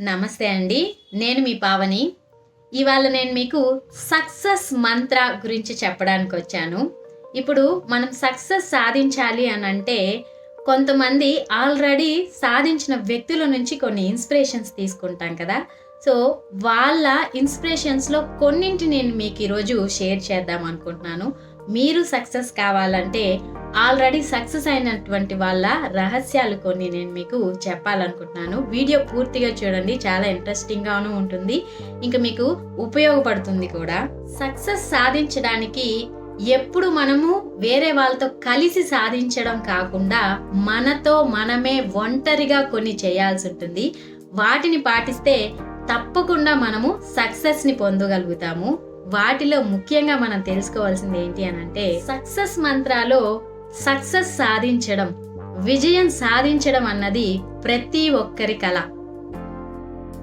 నమస్తే అండి నేను మీ పావని. ఇవాళ నేను మీకు సక్సెస్ మంత్ర గురించి చెప్పడానికి వచ్చాను. ఇప్పుడు మనం సక్సెస్ సాధించాలి అని అంటే కొంతమంది ఆల్రెడీ సాధించిన వ్యక్తుల నుంచి కొన్ని ఇన్స్పిరేషన్స్ తీసుకుంటాం కదా. సో వాళ్ళ ఇన్స్పిరేషన్స్లో కొన్నింటి నేను మీకు ఈరోజు షేర్ చేద్దాం అనుకుంటున్నాను. మీరు సక్సెస్ కావాలంటే ఆల్రెడీ సక్సెస్ అయినటువంటి వాళ్ళ రహస్యాలు కొన్ని నేను మీకు చెప్పాలనుకుంటున్నాను. వీడియో పూర్తిగా చూడండి చాలా ఇంట్రెస్టింగ్గాను ఉంటుంది. ఇంకా మీకు ఉపయోగపడుతుంది కూడా. సక్సెస్ సాధించడానికి ఎప్పుడు మనము వేరే వాళ్ళతో కలిసి సాధించడం కాకుండా మనతో మనమే ఒంటరిగా కొన్ని చేయాల్సి ఉంటుంది. వాటిని పాటిస్తే తప్పకుండా మనము సక్సెస్ని పొందగలుగుతాము. వాటిలో ముఖ్యంగా మనం తెలుసుకోవాల్సింది ఏంటి అని అంటే సక్సెస్ మంత్రాలో సక్సెస్ సాధించడం విజయం సాధించడం అన్నది ప్రతి ఒక్కరి కళ.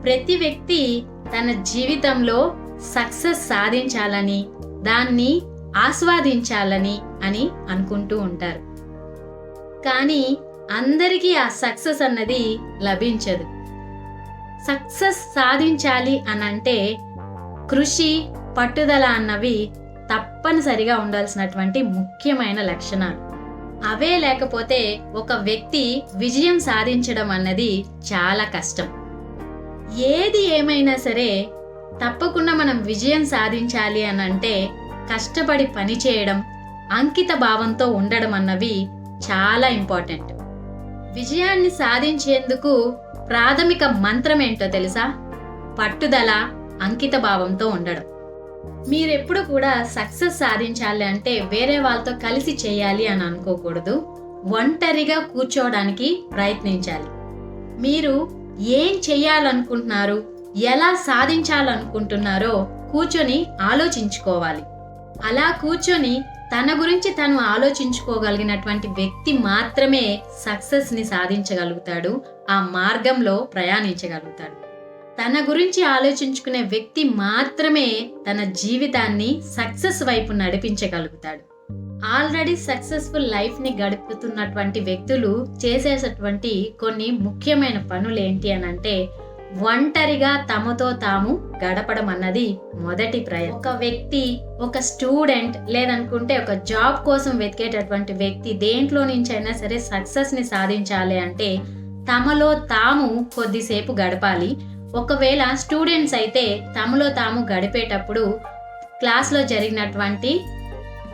ప్రతి వ్యక్తి తన జీవితంలో సక్సెస్ సాధించాలని దాన్ని ఆస్వాదించాలని అని అనుకుంటూ ఉంటారు. కానీ అందరికీ ఆ సక్సెస్ అన్నది లభించదు. సక్సెస్ సాధించాలి అనంటే కృషి పట్టుదల అన్నవి తప్పనిసరిగా ఉండాల్సినటువంటి ముఖ్యమైన లక్షణాలు. అవే లేకపోతే ఒక వ్యక్తి విజయం సాధించడం అన్నది చాలా కష్టం. ఏది ఏమైనా సరే తప్పకుండా మనం విజయం సాధించాలి అని అంటే కష్టపడి పని చేయడం అంకిత భావంతో ఉండడం అన్నవి చాలా ఇంపార్టెంట్. విజయాన్ని సాధించేందుకు ప్రాథమిక మంత్రం ఏంటో తెలుసా? పట్టుదల అంకిత భావంతో ఉండడం. మీరెప్పుడు కూడా సక్సెస్ సాధించాలి అంటే వేరే వాళ్ళతో కలిసి చేయాలి అని అనుకోకూడదు. ఒంటరిగా కూర్చోవడానికి ప్రయత్నించాలి. మీరు ఏం చేయాలనుకుంటున్నారు ఎలా సాధించాలనుకుంటున్నారో కూర్చొని ఆలోచించుకోవాలి. అలా కూర్చొని తన గురించి తను ఆలోచించుకోగలిగినటువంటి వ్యక్తి మాత్రమే సక్సెస్ని సాధించగలుగుతాడు ఆ మార్గంలో ప్రయాణించగలుగుతాడు. తన గురించి ఆలోచించుకునే వ్యక్తి మాత్రమే తన జీవితాన్ని సక్సెస్ వైపు నడిపించగలుగుతాడు. ఆల్రెడీ సక్సెస్ఫుల్ లైఫ్ని గడుపుతున్నటువంటి వ్యక్తులు చేసేటటువంటి కొన్ని ముఖ్యమైన పనులు ఏంటి అని అంటే ఒంటరిగా తమతో తాము గడపడం అన్నది మొదటి ప్రయత్నం. ఒక వ్యక్తి ఒక స్టూడెంట్ లేదనుకుంటే ఒక జాబ్ కోసం వెతికేటటువంటి వ్యక్తి దేంట్లో నుంచి అయినా సరే సక్సెస్ని సాధించాలి అంటే తమలో తాము కొద్దిసేపు గడపాలి. ఒకవేళ స్టూడెంట్స్ అయితే తమలో తాము గడిపేటప్పుడు క్లాస్లో జరిగినటువంటి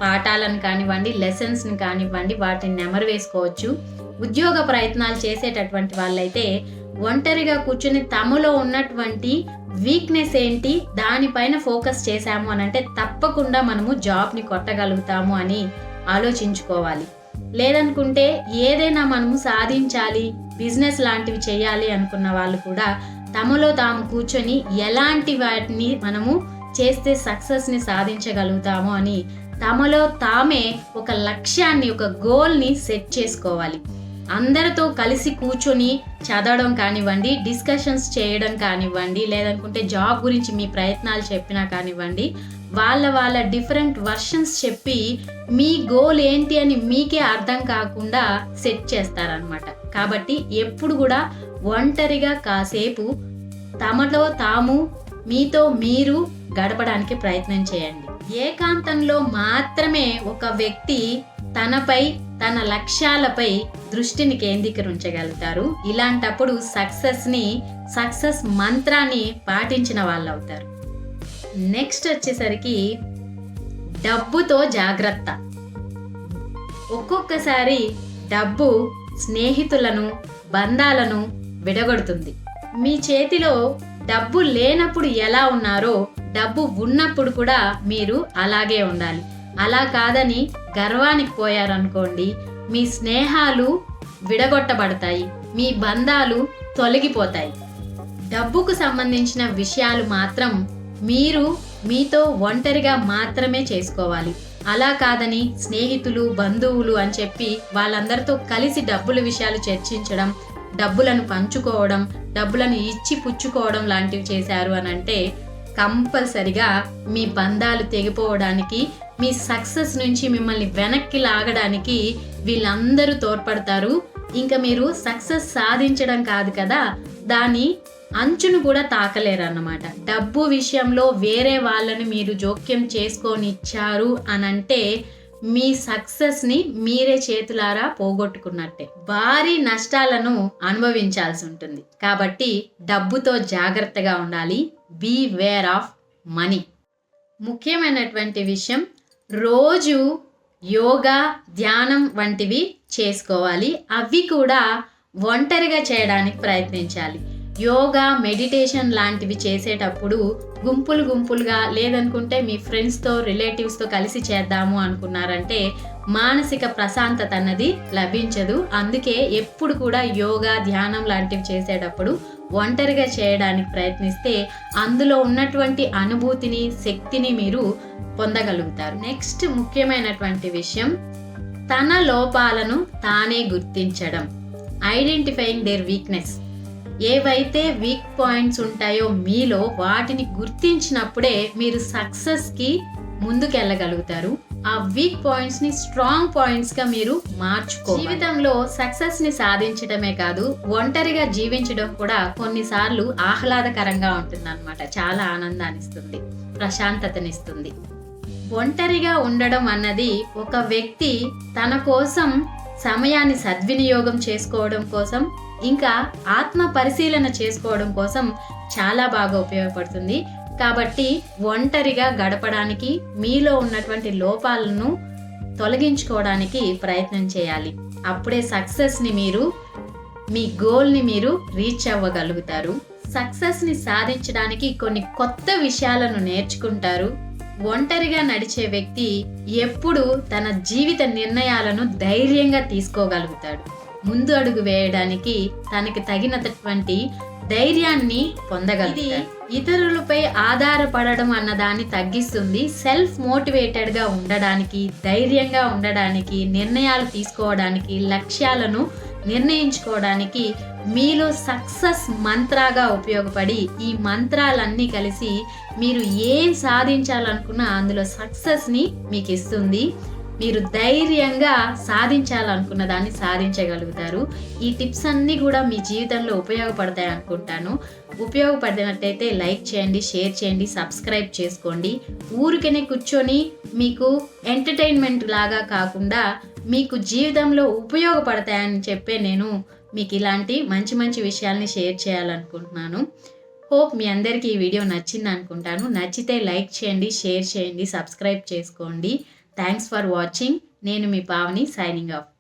పాఠాలను కానివ్వండి లెసన్స్ని కానివ్వండి వాటిని నెమరు వేసుకోవచ్చు. ఉద్యోగ ప్రయత్నాలు చేసేటటువంటి వాళ్ళైతే ఒంటరిగా కూర్చుని తమలో ఉన్నటువంటి వీక్నెస్ ఏంటి దానిపైన ఫోకస్ చేశాము అని అంటే తప్పకుండా మనము జాబ్ని కొట్టగలుగుతాము అని ఆలోచించుకోవాలి. లేదనుకుంటే ఏదైనా మనము సాధించాలి బిజినెస్ లాంటివి చేయాలి అనుకున్న వాళ్ళు కూడా తమలో తాము కూర్చొని ఎలాంటి వాటిని మనము చేస్తే సక్సెస్ని సాధించగలుగుతాము అని తమలో తామే ఒక లక్ష్యాన్ని ఒక గోల్ని సెట్ చేసుకోవాలి. అందరితో కలిసి కూర్చొని చదవడం కానివ్వండి డిస్కషన్స్ చేయడం కానివ్వండి లేదనుకుంటే జాబ్ గురించి మీ ప్రయత్నాలు చెప్పినా కానివ్వండి వాళ్ళ వాళ్ళ డిఫరెంట్ వర్షన్స్ చెప్పి మీ గోల్ ఏంటి అని మీకే అర్థం కాకుండా సెట్ చేస్తారనమాట కాబట్టి ఎప్పుడు కూడా ఒంటరిగా కాసేపు తమలో తాము మీతో మీరు గడపడానికి ప్రయత్నం చేయండి. ఏకాంతంలో మాత్రమే ఒక వ్యక్తి తనపై తన లక్ష్యాలపై దృష్టిని కేంద్రీకరించగలుగుతారు. ఇలాంటప్పుడు సక్సెస్ని సక్సెస్ మంత్రాన్ని పాటించిన వాళ్ళు అవుతారు నెక్స్ట్ వచ్చేసరికి డబ్బుతో జాగ్రత్త. ఒక్కొక్కసారి డబ్బు స్నేహితులను బంధాలను విడగొడుతుంది. మీ చేతిలో డబ్బు లేనప్పుడు ఎలా ఉన్నారో డబ్బు ఉన్నప్పుడు కూడా మీరు అలాగే ఉండాలి. అలా కాదని గర్వానికి పోయారనుకోండి మీ స్నేహాలు విడగొట్టబడతాయి మీ బంధాలు తొలగిపోతాయి. డబ్బుకు సంబంధించిన విషయాలు మాత్రం మీరు మీతో ఒంటరిగా మాత్రమే చేసుకోవాలి. అలా కాదని స్నేహితులు బంధువులు అని చెప్పి వాళ్ళందరితో కలిసి డబ్బుల విషయాలు చర్చించడం డబ్బులను పంచుకోవడం డబ్బులను ఇచ్చి పుచ్చుకోవడం లాంటివి చేశారు అని అంటే కంపల్సరిగా మీ బంధాలు తెగిపోవడానికి మీ సక్సెస్ నుంచి మిమ్మల్ని వెనక్కి లాగడానికి వీళ్ళందరూ తోడ్పడతారు. ఇంకా మీరు సక్సెస్ సాధించడం కాదు కదా దాని అంచును కూడా తాకలేరు అన్నమాట డబ్బు విషయంలో వేరే వాళ్ళని మీరు జోక్యం చేసుకొని ఇచ్చారు అనంటే అంటే మీ సక్సెస్ని మీరే చేతులారా పోగొట్టుకున్నట్టే. భారీ నష్టాలను అనుభవించాల్సి ఉంటుంది. కాబట్టి డబ్బుతో జాగ్రత్తగా ఉండాలి. బీ వేర్ ఆఫ్ మనీ ముఖ్యమైనటువంటి విషయం రోజు యోగా ధ్యానం వంటివి చేసుకోవాలి. అవి కూడా ఒంటరిగా చేయడానికి ప్రయత్నించాలి. యోగా మెడిటేషన్ లాంటివి చేసేటప్పుడు గుంపులు గుంపులుగా లేదనుకుంటే మీ ఫ్రెండ్స్తో రిలేటివ్స్తో కలిసి చేద్దాము అనుకున్నారంటే మానసిక ప్రశాంతత అన్నది లభించదు. అందుకే ఎప్పుడు కూడా యోగా ధ్యానం లాంటివి చేసేటప్పుడు ఒంటరిగా చేయడానికి ప్రయత్నిస్తే అందులో ఉన్నటువంటి అనుభూతిని శక్తిని మీరు పొందగలుగుతారు. నెక్స్ట్ ముఖ్యమైనటువంటి విషయం తన లోపాలను తానే గుర్తించడం. ఐడెంటిఫైయింగ్ దేర్ వీక్నెస్ ఏవైతే వీక్ పాయింట్స్ ఉంటాయో మీలో వాటిని గుర్తించినప్పుడే మీరు సక్సెస్కి ముందుకెళ్ళగలుగుతారు. ఆ వీక్ పాయింట్స్ని స్ట్రాంగ్ పాయింట్స్గా మీరు మార్చుకో జీవితంలో సక్సెస్ని సాధించడమే కాదు ఒంటరిగా జీవించడం కూడా కొన్నిసార్లు ఆహ్లాదకరంగా ఉంటుందన్నమాట. చాలా ఆనందాన్నిస్తుంది ప్రశాంతతనిస్తుంది. ఒంటరిగా ఉండడం అన్నది ఒక వ్యక్తి తన కోసం సమయాన్ని సద్వినియోగం చేసుకోవడం కోసం ఇంకా ఆత్మ పరిశీలన చేసుకోవడం కోసం చాలా బాగా ఉపయోగపడుతుంది. కాబట్టి ఒంటరిగా గడపడానికి మీలో ఉన్నటువంటి లోపాలను తొలగించుకోవడానికి ప్రయత్నం చేయాలి. అప్పుడే సక్సెస్ని మీరు మీ గోల్ని మీరు రీచ్ అవ్వగలుగుతారు. సక్సెస్ని సాధించడానికి కొన్ని కొత్త విషయాలను నేర్చుకుంటారు. ఒంటరిగా నడిచే వ్యక్తి ఎప్పుడు తన జీవిత నిర్ణయాలను ధైర్యంగా తీసుకోగలుగుతాడు. ముందు అడుగు వేయడానికి తనకి తగినటువంటి ధైర్యాన్ని పొందగలుగుతాడు. ఇతరులపై ఆధారపడడం అన్న దాన్ని తగ్గిస్తుంది. సెల్ఫ్ మోటివేటెడ్గా ఉండడానికి ధైర్యంగా ఉండడానికి నిర్ణయాలు తీసుకోవడానికి లక్ష్యాలను నిర్ణయించుకోవడానికి మీలో సక్సెస్ మంత్రాగా ఉపయోగపడి ఈ మంత్రాలన్నీ కలిసి మీరు ఏం సాధించాలనుకున్నా అందులో సక్సెస్ని మీకు ఇస్తుంది మీరు ధైర్యంగా సాధించాలనుకున్న దాన్ని సాధించగలుగుతారు. ఈ టిప్స్ అన్నీ కూడా మీ జీవితంలో ఉపయోగపడతాయి అనుకుంటాను. ఉపయోగపడినట్టయితే లైక్ చేయండి షేర్ చేయండి సబ్స్క్రైబ్ చేసుకోండి. ఊరికనే కూర్చొని మీకు ఎంటర్టైన్మెంట్ లాగా కాకుండా మీకు జీవితంలో ఉపయోగపడతాయని చెప్పే నేను మీకు ఇలాంటి మంచి మంచి విషయాల్ని షేర్ చేయాలనుకుంటున్నాను. హోప్ మీ అందరికీ ఈ వీడియో నచ్చింది అనుకుంటాను నచ్చితే లైక్ చేయండి షేర్ చేయండి సబ్స్క్రైబ్ చేసుకోండి. థ్యాంక్స్ ఫర్ వాచింగ్ నేను మీ పావని సైనింగ్ ఆఫ్